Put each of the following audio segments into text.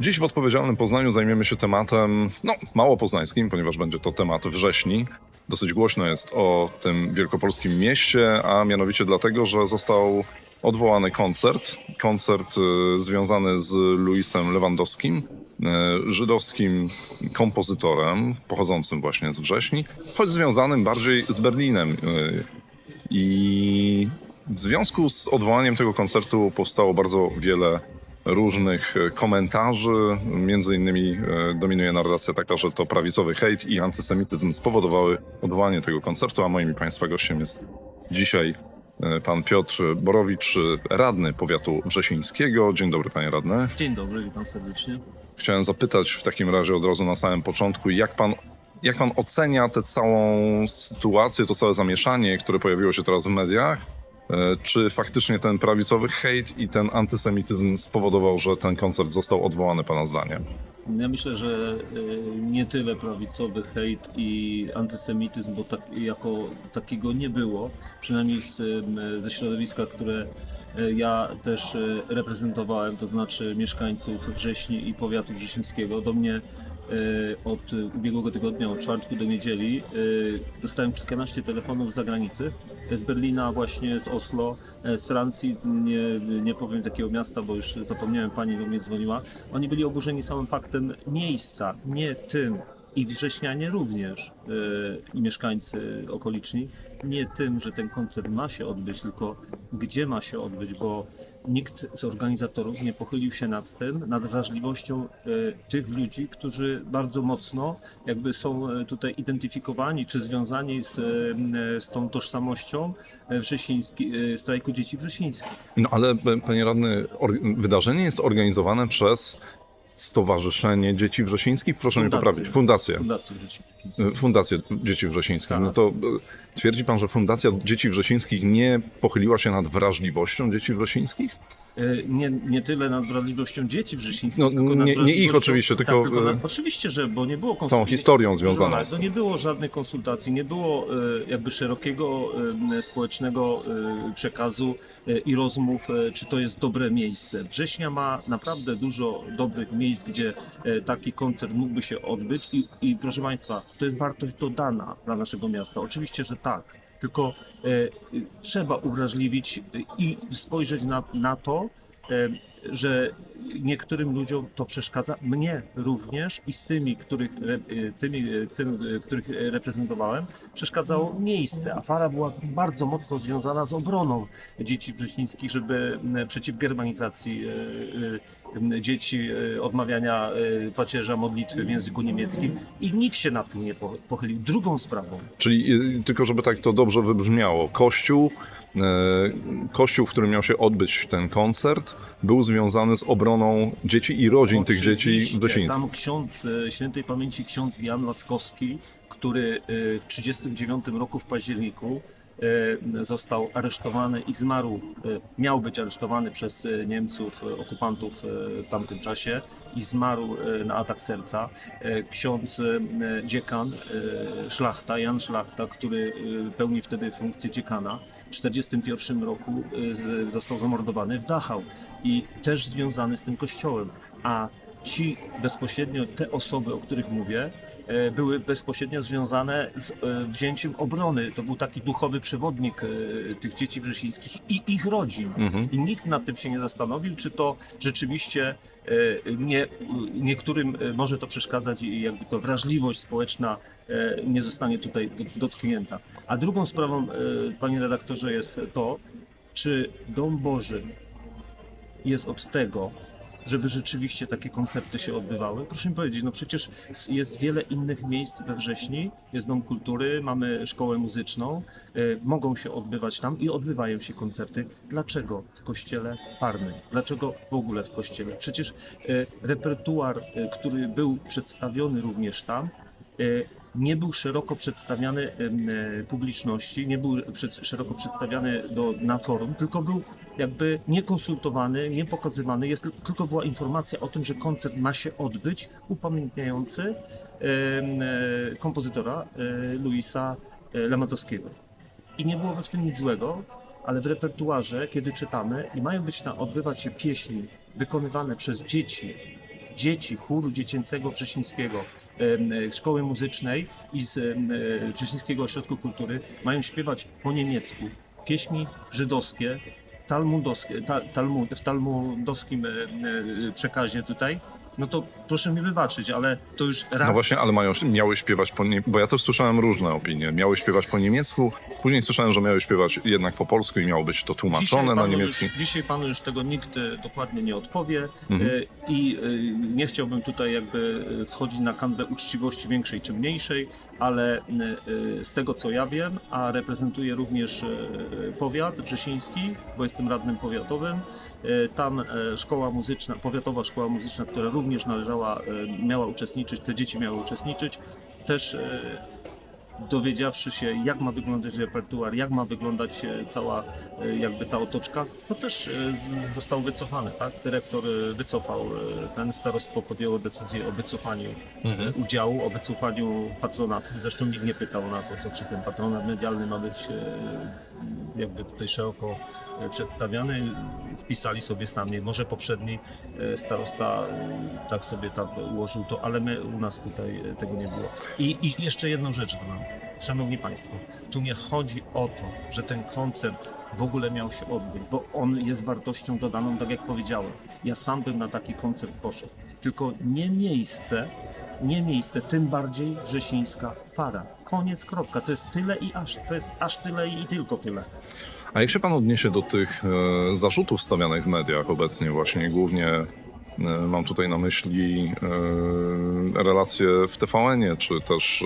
Dziś w odpowiedzialnym Poznaniu zajmiemy się tematem, no, mało poznańskim, ponieważ będzie to temat wrześni. Dosyć głośno jest o tym wielkopolskim mieście, a mianowicie dlatego, że został odwołany koncert. Koncert y, związany z Luisem Lewandowskim, y, żydowskim kompozytorem pochodzącym właśnie z wrześni, choć związanym bardziej z Berlinem. Y, I w związku z odwołaniem tego koncertu powstało bardzo wiele różnych e, komentarzy. Między innymi e, dominuje narracja taka, że to prawicowy hejt i antysemityzm spowodowały odwołanie tego koncertu, a moim i Państwa gościem jest dzisiaj e, pan Piotr Borowicz, radny powiatu wrzesińskiego. Dzień dobry panie radny. Dzień dobry, witam serdecznie. Chciałem zapytać w takim razie od razu na samym początku, jak pan, jak pan ocenia tę całą sytuację, to całe zamieszanie, które pojawiło się teraz w mediach? E, Czy faktycznie ten prawicowy hejt i ten antysemityzm spowodował, że ten koncert został odwołany pana zdaniem? Ja myślę, że y, nie tyle prawicowy hejt i antysemityzm, bo tak, jako takiego nie było, przynajmniej z, ze środowiska, które y, ja też reprezentowałem, to znaczy mieszkańców Wrześni i powiatu wrzesińskiego. Do mnie od ubiegłego tygodnia, od czwartku do niedzieli, y, dostałem kilkanaście telefonów z zagranicy, z Berlina, właśnie z Oslo, e, z Francji, nie, nie powiem z jakiego miasta, bo już zapomniałem, pani do mnie dzwoniła. Oni byli oburzeni samym faktem miejsca, nie tym, i wrześnianie również, e, i mieszkańcy okoliczni, nie tym, że ten koncert ma się odbyć, tylko gdzie ma się odbyć, bo nikt z organizatorów nie pochylił się nad tym, nad wrażliwością e, tych ludzi, którzy bardzo mocno jakby są e, tutaj identyfikowani czy związani z, e, z tą tożsamością strajku dzieci wrzesińskich. No ale panie radny, wydarzenie jest organizowane przez Stowarzyszenie Dzieci Wrzesińskich, proszę mnie Fundację. poprawić, Fundację. Fundacji Dzieci Wrzesińskich. Fundację Dzieci Wrzesińskich. Tak. No to e, twierdzi pan, że Fundacja Dzieci Wrzesińskich nie pochyliła się nad wrażliwością dzieci wrzesińskich? E, Nie, nie tyle nad wrażliwością dzieci wrzesińskich, No, tylko nie- nie ich oczywiście, tylko, Tak, tylko e, nad, oczywiście, że, bo nie było Całą historią związaną z to tym. nie było żadnych konsultacji, nie było e, jakby szerokiego społecznego przekazu i rozmów, czy to jest dobre miejsce. Września ma naprawdę dużo dobrych miejsc, gdzie taki koncert mógłby się odbyć i, i proszę Państwa, to jest wartość dodana dla naszego miasta. Oczywiście, że tak. Tylko e, e, trzeba uwrażliwić e, i spojrzeć na, na to, e, że niektórym ludziom to przeszkadza, mnie również i z tymi, których, y, tymi, tym, których reprezentowałem, przeszkadzało miejsce. Afara była bardzo mocno związana z obroną dzieci wrześnińskich, żeby przeciw germanizacji dzieci, y, odmawiania y, pacierza modlitwy w języku niemieckim i nikt się nad tym nie po- pochylił. Drugą sprawą, Czyli y, tylko żeby tak to dobrze wybrzmiało, kościół, kościół, w którym miał się odbyć ten koncert, był związany z obroną dzieci i rodzin tych dzieci Oczywiście, wrzesińskich. Tam ksiądz, świętej pamięci ksiądz Jan Laskowski, który w 1939 roku w październiku został aresztowany i zmarł, e, miał być aresztowany przez e, Niemców, e, okupantów e, w tamtym czasie i zmarł e, na atak serca. E, Ksiądz e, dziekan e, Szlachta, Jan Szlachta, który e, pełni wtedy funkcję dziekana, w 1941 roku e, został zamordowany w Dachau i też związany z tym kościołem. A ci bezpośrednio, te osoby, o których mówię, e, były bezpośrednio związane z e, wzięciem obrony. To był taki duchowy przewodnik e, tych dzieci wrzesińskich i ich rodzin. Mhm. I nikt nad tym się nie zastanowił, czy to rzeczywiście e, nie, niektórym e, może to przeszkadzać i jakby to wrażliwość społeczna e, nie zostanie tutaj do- dotknięta. A drugą sprawą, e, panie redaktorze, jest to, czy Dom Boży jest od tego, żeby rzeczywiście takie koncerty się odbywały. Proszę mi powiedzieć, no przecież jest wiele innych miejsc we wrześni, jest Dom Kultury, mamy szkołę muzyczną, e, mogą się odbywać tam i odbywają się koncerty. Dlaczego w kościele Farny? Dlaczego w ogóle w kościele? Przecież e, repertuar, e, który był przedstawiony również tam, nie był szeroko przedstawiany e, publiczności, nie był szeroko przedstawiany do, na forum, tylko był jakby niekonsultowany, nie pokazywany. Jest, tylko była informacja o tym, że koncert ma się odbyć, upamiętniający e, kompozytora e, Luisa Lamatowskiego. I nie byłoby w tym nic złego, ale w repertuarze, kiedy czytamy i mają być na odbywać się pieśni wykonywane przez dzieci dzieci chóru dziecięcego Wrzesińskiego, szkoły muzycznej i z e, Wrzesińskiego Ośrodku Kultury mają śpiewać po niemiecku pieśni żydowskie, talmudowskie, ta, talmud, w talmudowskim e, e, przekazie tutaj, no to proszę mi wybaczyć, ale to już raz... No właśnie, ale mają, miały śpiewać po nie... bo ja też słyszałem różne opinie. Miały śpiewać po niemiecku, później słyszałem, że miały śpiewać jednak po polsku i miało być to tłumaczone na niemiecki. Już, dzisiaj panu już tego nikt e, dokładnie nie odpowie Mhm. e, i e, nie chciałbym tutaj jakby wchodzić na kanwę uczciwości większej czy mniejszej, ale z tego co ja wiem, a reprezentuję również powiat wrzesiński, bo jestem radnym powiatowym, tam szkoła muzyczna, powiatowa szkoła muzyczna, która również należała, e, miała uczestniczyć, te dzieci miały uczestniczyć, też e, dowiedziawszy się, jak ma wyglądać repertuar, jak ma wyglądać cała e, jakby ta otoczka, to też został wycofany, tak? Dyrektor wycofał, ten starostwo podjęło decyzję o wycofaniu Mhm. udziału, o wycofaniu patronatu. Zresztą nikt nie pytał nas o to, czy ten patronat medialny ma być jakby tutaj szeroko przedstawiany. Wpisali sobie sami, może poprzedni e, starosta e, tak sobie ułożył to, ale my u nas tutaj e, tego nie było. I, i jeszcze jedną rzecz dodam. Szanowni Państwo, tu nie chodzi o to, że ten koncert w ogóle miał się odbyć, bo on jest wartością dodaną, tak jak powiedziałem. Ja sam bym na taki koncert poszedł. Tylko nie miejsce, nie miejsce, tym bardziej Rzesińska Fara. Koniec, kropka. To jest tyle i aż. To jest aż tyle i tylko tyle. A jak się pan odniesie do tych e, zarzutów stawianych w mediach obecnie właśnie, głównie e, mam tutaj na myśli e, relacje w TVN-ie, czy też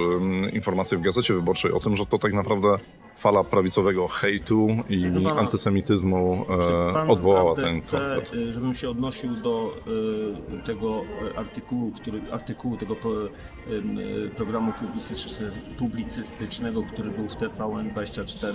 informacje w Gazecie Wyborczej o tym, że to tak naprawdę fala prawicowego hejtu i pana, antysemityzmu e, odwołała ten chce, koncert. y, żebym się odnosił do y, tego y, artykułu, który, artykułu tego pro, y, programu publicystyczne- publicystycznego, który był w TVN24.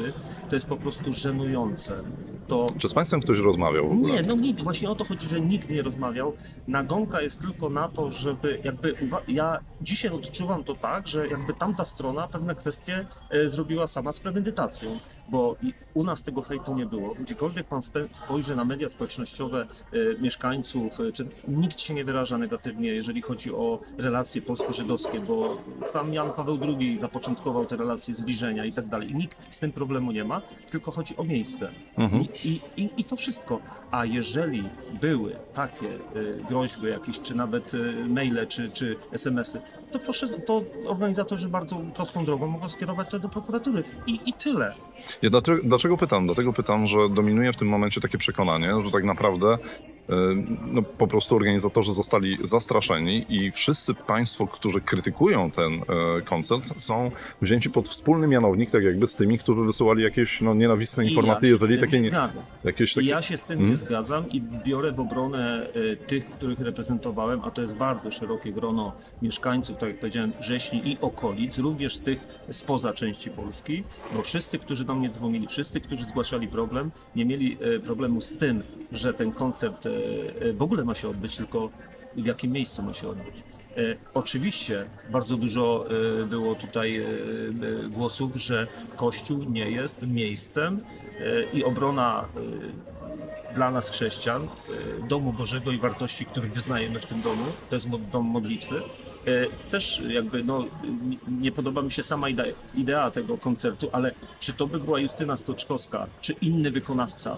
To jest po prostu żenujące. To Czy z państwem ktoś rozmawiał nie, no nikt, właśnie o to chodzi, że nikt nie rozmawiał. Nagonka jest tylko na to, żeby jakby, ja dzisiaj odczuwam to tak, że jakby tamta strona pewne kwestie e, zrobiła sama z premedytacją, bo u nas tego hejtu nie było. Gdziekolwiek pan spojrzy na media społecznościowe e, mieszkańców, e, czy nikt się nie wyraża negatywnie, jeżeli chodzi o relacje polsko-żydowskie, bo sam Jan Paweł II zapoczątkował te relacje zbliżenia i tak dalej. I nikt z tym problemu nie ma, tylko chodzi o miejsce. Mhm. I, i, i, to wszystko. A jeżeli były takie y, groźby jakieś, czy nawet y, maile, czy, czy SMS-y, to proszę, to organizatorzy bardzo prostą drogą mogą skierować to do prokuratury. I, i tyle. Ja dlaczego, dlaczego pytam? Dlatego pytam, że dominuje w tym momencie takie przekonanie, że tak naprawdę no, po prostu organizatorzy zostali zastraszeni i wszyscy państwo, którzy krytykują ten e, koncert, są wzięci pod wspólny mianownik, tak jakby z tymi, którzy wysyłali jakieś no, nienawistne I informacje, ja jeżeli takie nie, jakieś I takie... ja się z tym Mhm. nie zgadzam i biorę w obronę y, tych, których reprezentowałem, a to jest bardzo szerokie grono mieszkańców, tak jak powiedziałem, Wrześni i okolic, również z tych spoza części Polski, bo wszyscy, którzy do mnie dzwonili, wszyscy, którzy zgłaszali problem, nie mieli y, problemu z tym, że ten koncert w ogóle ma się odbyć, tylko w jakim miejscu ma się odbyć. E, Oczywiście bardzo dużo e, było tutaj e, e, głosów, że Kościół nie jest miejscem e, i obrona e, dla nas chrześcijan, e, domu Bożego i wartości, których wyznajemy w tym domu, to jest dom modlitwy. E, Też jakby no, nie- nie podoba mi się sama idea, idea tego koncertu, ale czy to by była Justyna Stoczkowska, czy inny wykonawca,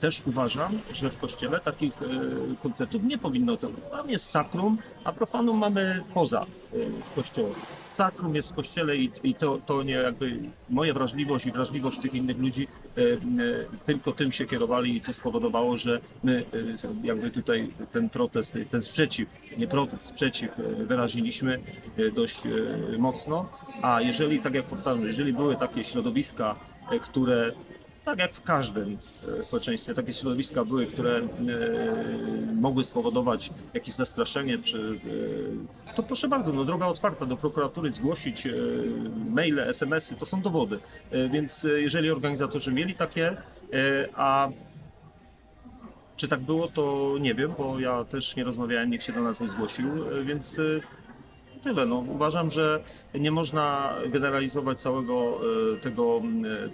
też uważam, że w kościele takich e, koncertów nie powinno to być. Tam jest sakrum, a profanum mamy poza e, kościołem. Sakrum jest w kościele i, i to, to nie jakby moja wrażliwość i wrażliwość tych innych ludzi e, tylko tym się kierowali i to spowodowało, że my jakby tutaj ten protest, ten sprzeciw, nie protest, sprzeciw wyraziliśmy dość mocno. A jeżeli, tak jak powtarzam, jeżeli były takie środowiska, które tak jak w każdym e, społeczeństwie, takie środowiska były, które e, mogły spowodować jakieś zastraszenie, czy, e, to proszę bardzo, no, droga otwarta do prokuratury, zgłosić maile, SMS-y, to są dowody. Więc jeżeli organizatorzy mieli takie, a czy tak było, to nie wiem, bo ja też nie rozmawiałem, nikt się do nas nie zgłosił, więc tyle. No, uważam, że nie można generalizować całego tego,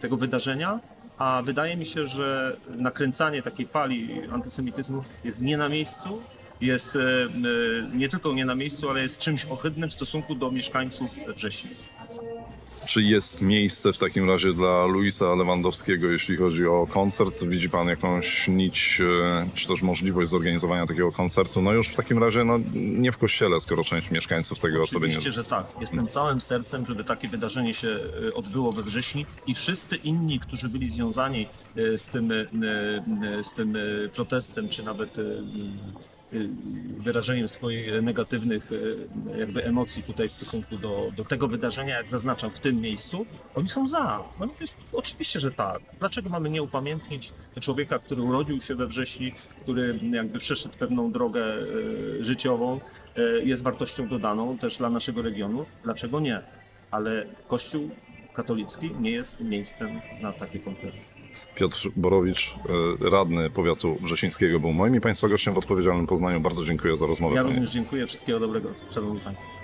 tego wydarzenia, a wydaje mi się, że nakręcanie takiej fali antysemityzmu jest nie na miejscu jest e, e, nie tylko nie na miejscu, ale jest czymś ohydnym w stosunku do mieszkańców Wrześni. Czy jest miejsce w takim razie dla Luisa Lewandowskiego, jeśli chodzi o koncert? Widzi pan jakąś nić, e, czy też możliwość zorganizowania takiego koncertu? No już w takim razie no, nie w kościele, skoro część mieszkańców tego sobie nie... Oczywiście, że tak. Jestem całym sercem, żeby takie wydarzenie się e, odbyło we wrześniu i wszyscy inni, którzy byli związani e, z tym, z tym protestem, czy nawet wyrażeniem swoich negatywnych e, jakby emocji tutaj w stosunku do, do tego wydarzenia, jak zaznaczam, w tym miejscu, oni są za. No, jest, oczywiście, że tak. Dlaczego mamy nie upamiętnić człowieka, który urodził się we wrześni, który jakby przeszedł pewną drogę e, życiową, jest wartością dodaną też dla naszego regionu. Dlaczego nie? Ale Kościół katolicki nie jest miejscem na takie koncerty. Piotr Borowicz, e, radny powiatu wrzesińskiego, był moim i Państwa gościem w odpowiedzialnym Poznaniu. Bardzo dziękuję za rozmowę. Ja również dziękuję. Wszystkiego dobrego, szanowni państwo.